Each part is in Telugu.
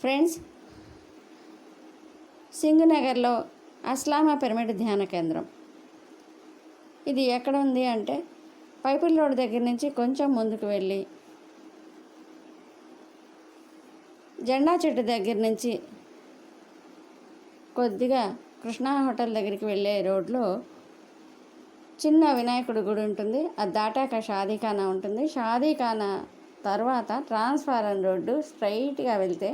ఫ్రెండ్స్ సింగునగర్లో అస్లామా పిరమిడ్ ధ్యాన కేంద్రం. ఇది ఎక్కడ ఉంది అంటే పైపుల్ రోడ్ దగ్గర నుంచి కొంచెం ముందుకు వెళ్ళి జెండా చెట్టు దగ్గర నుంచి కొద్దిగా కృష్ణా హోటల్ దగ్గరికి వెళ్ళే రోడ్లో చిన్న వినాయకుడి గుడి ఉంటుంది. అది దాటాక షాదీఖానా ఉంటుంది. షాదీఖానా తర్వాత ట్రాన్స్ఫారం రోడ్డు స్ట్రైట్గా వెళ్తే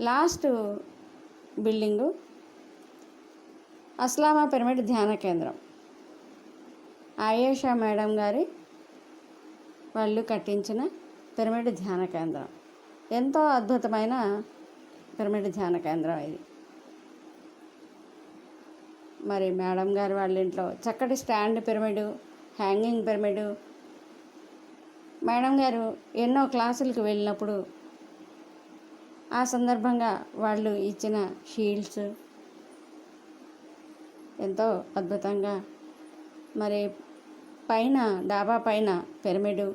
లాస్ట్ బిల్డింగు అస్లామా పిరమిడ్ ధ్యాన కేంద్రం. ఆయేషా మేడం గారి వాళ్ళు కట్టించిన పిరమిడ్ ధ్యాన కేంద్రం. ఎంతో అద్భుతమైన పిరమిడ్ ధ్యాన కేంద్రం ఇది. మరి మేడం గారు వాళ్ళ ఇంట్లో చక్కటి stand pyramid hanging pyramid. Madam గారు ఎన్నో క్లాసులకు వెళ్ళినప్పుడు ఆ సందర్భంగా వాళ్ళు ఇచ్చిన షీల్డ్స్ ఎంతో అద్భుతంగా మరి పైన డాబా పైన పిరమిడు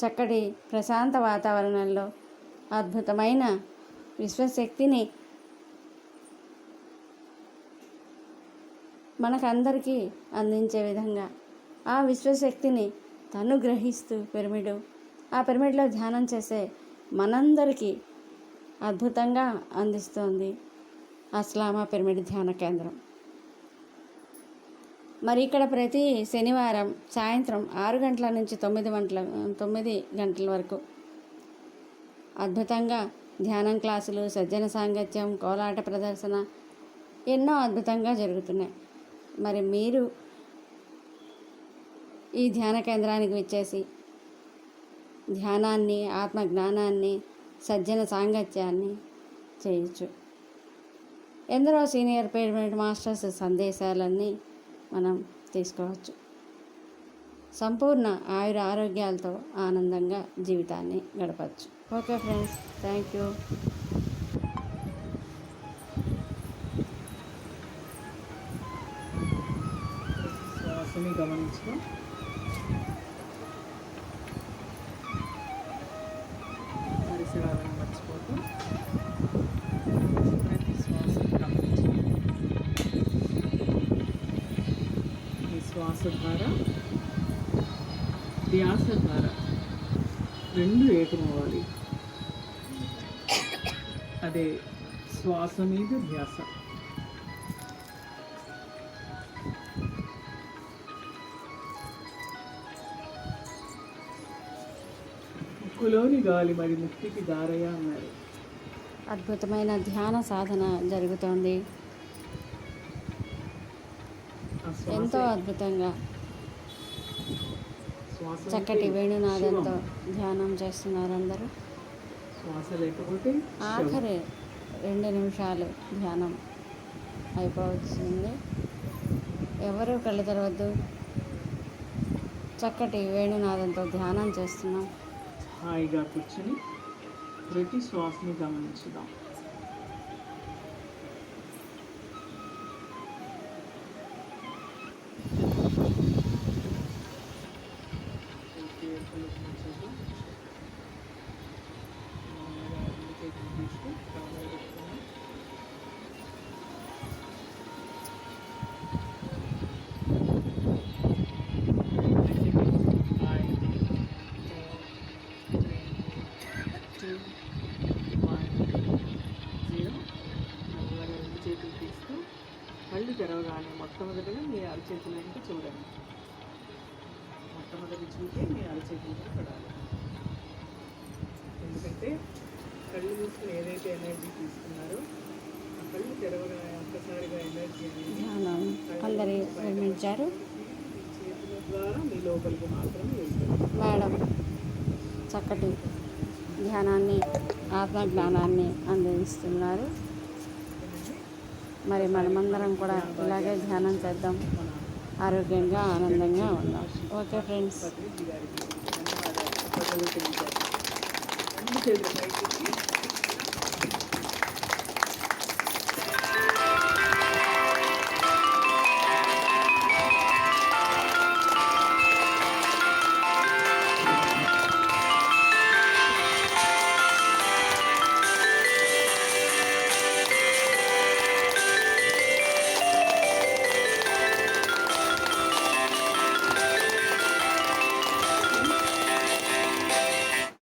చక్కటి ప్రశాంత వాతావరణంలో అద్భుతమైన విశ్వశక్తిని మనకందరికీ అందించే విధంగా ఆ విశ్వశక్తిని తను గ్రహిస్తూ పిరమిడు ఆ పిరమిడ్లో ధ్యానం చేసే మనందరికీ అద్భుతంగా అందిస్తోంది అస్లామా పిరమిడ్ ధ్యాన కేంద్రం. మరి ఇక్కడ ప్రతి శనివారం సాయంత్రం ఆరు గంటల నుంచి తొమ్మిది గంటల తొమ్మిది గంటల వరకు అద్భుతంగా ధ్యానం క్లాసులు సజ్జన సాంగత్యం కోలాట ప్రదర్శన ఎన్నో అద్భుతంగా జరుగుతున్నాయి. మరి మీరు ఈ ధ్యాన కేంద్రానికి వచ్చేసి ధ్యానాన్ని ఆత్మ జ్ఞానాన్ని సజ్జన సాంగత్యాన్ని చేయొచ్చు. ఎందరో సీనియర్ పేమెంట్ మాస్టర్స్ సందేశాలన్నీ మనం తీసుకోవచ్చు. సంపూర్ణ ఆయుర ఆరోగ్యాలతో ఆనందంగా జీవితాన్ని గడపచ్చు. Okay friends thank you. గమనించడం శ్వాస ద్వారా ధ్యాస ద్వారా రెండు ఏకమవ్వాలి. అదే శ్వాస మీద ధ్యాస. ముక్కులోని గాలి మరి ముక్తికి దారయ్య అన్నారు. అద్భుతమైన ధ్యాన సాధన జరుగుతోంది. ఎంతో అద్భుతంగా చక్కటి వేణునాదంతో. ధ్యానం చేస్తున్నారు అందరూ. ఆఖరి రెండు నిమిషాలు ధ్యానం అయిపోతుంది ఎవరు కళ్ళు తెరవద్దు చక్కటి వేణునాదంతో ధ్యానం చేస్తున్నాం హాయిగా కూర్చొని ప్రతి శ్వాసని గమనించుదాం కళ్ళు తెరవగానే మొట్టమొదటిగా మీ అరచేతుల వెంట చూడండి. మొట్టమొదటి చూపే మీ అరచేతుల పడాలి ఎందుకంటే కళ్ళు మూసుకుని ఏదైతే ఎనర్జీ తీసుకున్నారో ఆ కళ్ళు తెరవగానే ఒక్కసారిగా ఎనర్జీ అనేది నిర్మించారు చేతుల ద్వారా మీ లోపలికి మాత్రమే వెళ్తుంది మేడం చక్కటి ధ్యానాన్ని ఆత్మ జ్ఞానాన్ని అందిస్తున్నారు. మరి మనమందరం కూడా ఇలాగే ధ్యానం చేద్దాం. ఆరోగ్యంగా ఆనందంగా ఉందాం. Okay friends. పత్రిక గారికి ధన్యవాదాలు